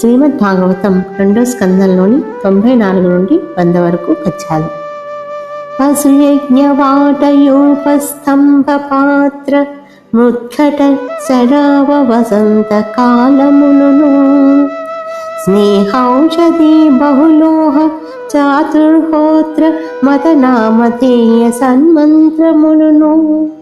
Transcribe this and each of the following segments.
శ్రీమద్ భాగవతం రెండో స్కందంలోని తొంభై నాలుగు నుండి వంద వరకు పద్యాలు. అసుయజ్ఞవాటయోపస్తంభపాత్ర ముద్ఘట శరావ వసంత కాలమును స్నేహౌషధి బహులోహ చాతుర్హోత్ర మతనామధేయ సన్మంత్రములను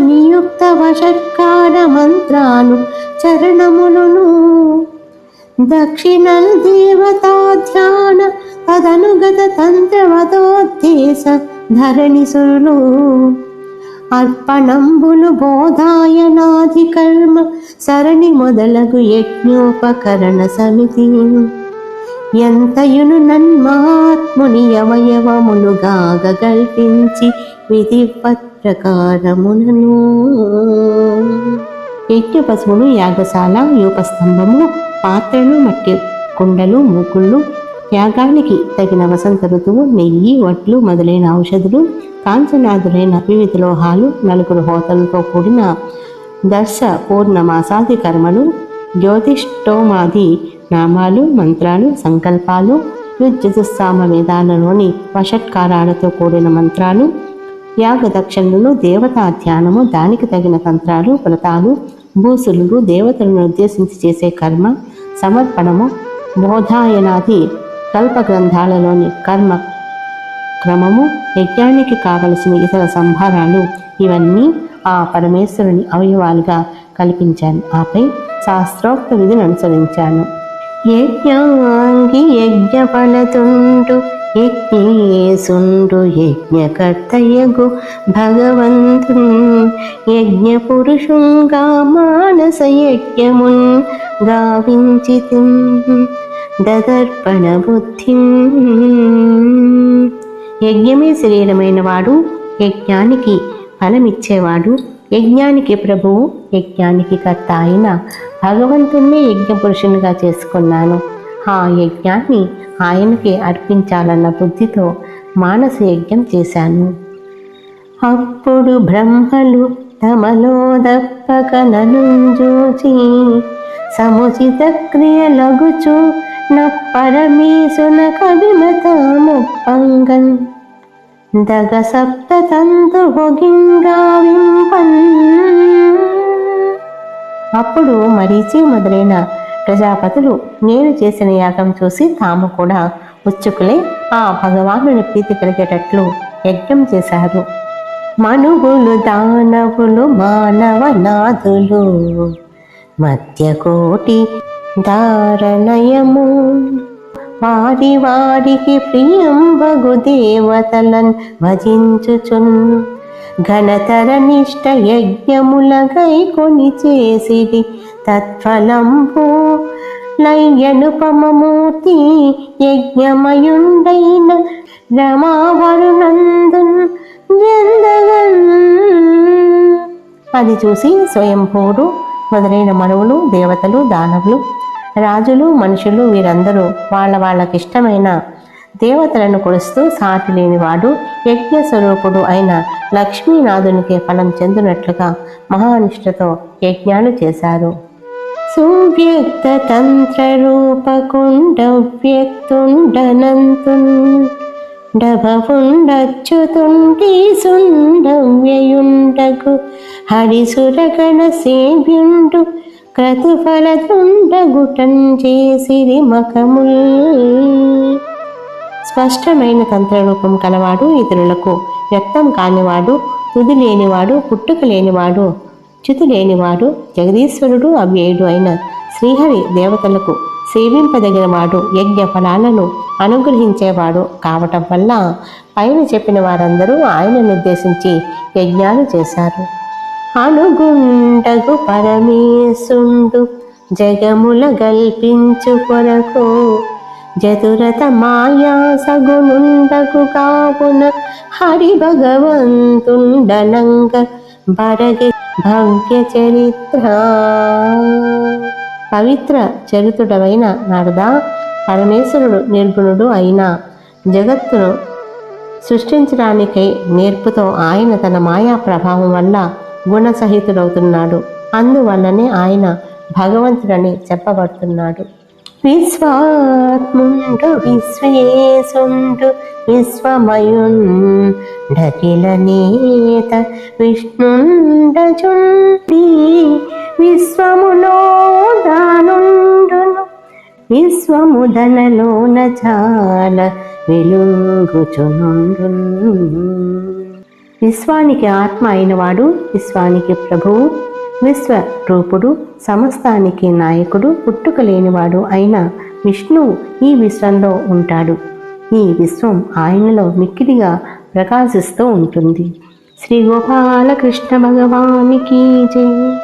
నియుక్త వషట్కార మంత్రాలు చరణములను దక్షిణ దేవతాధ్యాన తదనుగత తంత్రవతోద్దేశ ధరణి సురులు అర్పణంబులు బోధాయనాది కర్మ సరణి మొదలగు యజ్ఞోపకరణ సమితి ఎంతయును నన్మాత్ముని అవయవములుగాగ కల్పించి విధి ప్రకారములను యజ్ఞ పశువులు యాగశాల యూపస్తంభము పాత్రలు మట్టి కుండలు మూకుళ్ళు యాగానికి తగిన వసంత ఋతువు నెయ్యి వడ్లు మొదలైన ఔషధులు కాంచనాథులైన వివిధ లోహాలు నలుగురు హోతలతో కూడిన దర్శ పూర్ణమాసాది కర్మలు జ్యోతిష్టోమాది నామాలు మంత్రాలు సంకల్పాలు యుజ్జుస్సామ వేదాలలోని వషట్కారాలతో కూడిన మంత్రాలు యాగ దక్షిణలు దేవతా ధ్యానము దానికి తగిన తంత్రాలు వ్రతాలు భూసులు దేవతలను ఉద్దేశించి చేసే కర్మ సమర్పణము బోధాయనాది కల్ప గ్రంథాలలోని కర్మ క్రమము యజ్ఞానికి కావలసిన ఇతర సంభారాలు ఇవన్నీ ఆ పరమేశ్వరుని అవయవాలుగా కల్పించాను. ఆపై శాస్త్రోక్త విధిని అనుసరించాను. యజ్ఞాంగి యజ్ఞఫలతుండు యజ్ఞేసుండు యజ్ఞకర్తయగు భగవంతు యజ్ఞ పురుషుంగా మానస యజ్ఞమున్ గావించితి దదర్పణ బుద్ధి యజ్ఞమే శరీరమైన వాడు యజ్ఞానికి ఫలమిచ్చేవాడు యజ్ఞానికి ప్రభువు యజ్ఞానికి కర్త అయిన భగవంతుణ్ణి యజ్ఞ పురుషునిగా చేసుకున్నాను. ఆ యజ్ఞాన్ని ఆయనకి అర్పించాలన్న బుద్ధితో మానస యజ్ఞం చేశాను. అప్పుడు బ్రహ్మలు తమలో దప్పక ననుంజూచి సముచిత క్రియలగుచు న పరమేశున కవిమతముప్పంగన్ దగ సప్త తంతు హొగింగావింపన్ అప్పుడు మరీచి మొదలైన ప్రజాపతులు నేను చేసిన యాగం చూసి తాము కూడా ఉచ్చుకులే ఆ భగవానుని ప్రీతి కలిగేటట్లు యజ్ఞం చేశారు. మనుగులు దానవులు మానవ నాథులు మధ్యకోటి దారణయము వారి వారికి ప్రియంబగు దేవతలన్ భజించుచున్. ఘనతర నిష్ట యజ్ఞములగై కొని చేసిది తత్ఫలంపు లయ్యనుపమమూర్తి యజ్ఞమయుండైన రమావరునందున్ జందగన్ అది చూసి స్వయంభూడు మొదలైన మనువులు దేవతలు దానవులు రాజులు మనుషులు వీరందరూ వాళ్ళ వాళ్ళకిష్టమైన దేవతలను కొలుస్తూ సాటి లేనివాడు యజ్ఞ స్వరూపుడు అయిన లక్ష్మీనాథునికే ఫలం చెందినట్లుగా మహానిష్టతో యజ్ఞాలు చేశారు. సువ్యక్త తంత్ర రూపకుండ వ్యక్తుండనంతున్ డభవుండచ్యుతుండి సుండవ్యయుండగు హరిసురగణ సేవ్యుండు క్రతుఫలతుండగుటం చేసిరి మకముల్ స్పష్టమైన తంత్రరూపం కలవాడు ఇతరులకు వ్యక్తం కానివాడు తుది లేనివాడు పుట్టుక లేనివాడు చ్యుతి లేనివాడు జగదీశ్వరుడు అవ్యయుడు అయిన శ్రీహరి దేవతలకు సేవింపదగినవాడు యజ్ఞ ఫలాలను అనుగ్రహించేవాడు కావటం వల్ల పైన చెప్పిన వారందరూ ఆయనను ఉద్దేశించి యజ్ఞాలు చేశారు. అనుగుండగు పరమేశుండు జగముల గల్పించు కొరకు జతురత మాయా సగునుండగు కావున హరి భగవంతుండనంగ బరగి భవ్య చరిత్ర పవిత్ర చరిత్రుడమైన నారద పరమేశ్వరుడు నిర్గుణుడు అయిన జగత్తును సృష్టించడానికై నేర్పుతో ఆయన తన మాయా ప్రభావం వల్ల గుణసహితుడవుతున్నాడు. అందువల్లనే ఆయన భగవంతుడని చెప్పబడుతున్నాడు. విశ్వాత్ముండు విశ్వేశుండు విశ్వమయుండకిల నేత విష్ణుండచుండి విశ్వములో దానుండును. విశ్వముదనలోన చాల వెలుగుచునుండు విశ్వానికి ఆత్మ అయినవాడు విశ్వానికి ప్రభువు విశ్వరూపుడు సమస్తానికి నాయకుడు పుట్టుక లేనివాడు అయిన విష్ణువు ఈ విశ్వంలో ఉంటాడు. ఈ విశ్వం ఆయనలో మిక్కిలిగా ప్రకాశిస్తూ ఉంటుంది. శ్రీ గోపాలకృష్ణ భగవానికి జై.